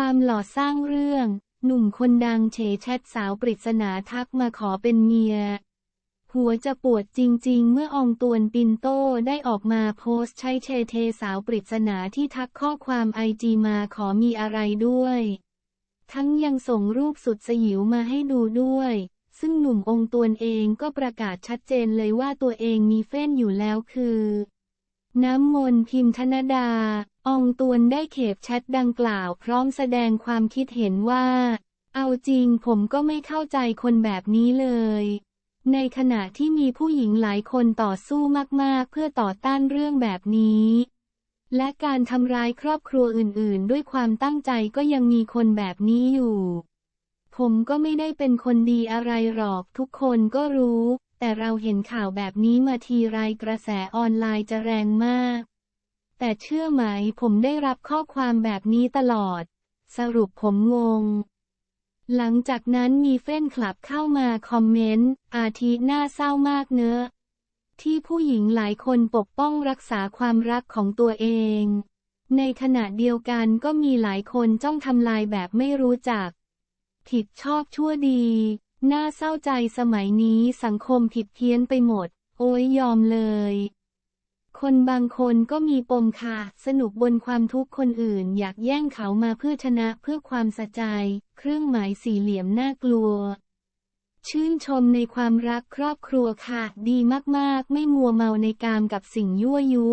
ความหล่อสร้างเรื่อง หนุ่มคนดังเฉแชทสาวปริศนาทักมาขอเป็นเมีย หัวจะปวดจริง ๆ เมื่ออองตวนปินโต้ได้ออกมาโพสต์ใช้เชเทสาวปริศนาที่ทักข้อความไอจีมาขอมีอะไรด้วย ทั้งยังส่งรูปสุดสยิวมาให้ดูด้วย ซึ่งหนุ่มองตวนเองก็ประกาศชัดเจนเลยว่าตัวเองมีเฟ้นอยู่แล้วคือ น้ำมนพิมพ์ธนดาอองตวนได้เขบแชทดังกล่าวพร้อมแสดงความคิดเห็นว่า เอาจริงผมก็ไม่เข้าใจคนแบบนี้เลย ในขณะที่มีผู้หญิงหลายคนต่อสู้มากๆ เพื่อต่อต้านเรื่องแบบนี้ และการทำร้ายครอบครัวอื่นๆ ด้วยความตั้งใจก็ยังมีคนแบบนี้อยู่ ผมก็ไม่ได้เป็นคนดีอะไรหรอกทุกคนก็รู้ แต่เราเห็นข่าวแบบนี้มาทีไรกระแสออนไลน์จะแรงมาก แต่เชื่อไหมผมได้รับข้อความแบบนี้ตลอด สรุปผมงง หลังจากนั้นมีเฟ้นคลับเข้ามาคอมเมนต์ อาทิน่าเศร้ามากเนอะที่ผู้หญิงหลายคนปกป้องรักษาความรักของตัวเอง ในขณะเดียวกันก็มีหลายคนจ้องทำลายแบบไม่รู้จัก ผิดชอบชั่วดี น่าเศร้าใจสมัยนี้สังคมผิดเพี้ยนไปหมด โอ้ยยอมเลย คนบางคนก็มีปมค่ะ สนุกบนความทุกข์คนอื่น อยากแย่งเขามาเพื่อชนะเพื่อความสะใจ เครื่องหมายสี่เหลี่ยมน่ากลัว ชื่นชมในความรักครอบครัวค่ะ ดีมากๆ ไม่มัวเมาในกามกับสิ่งยั่วยุ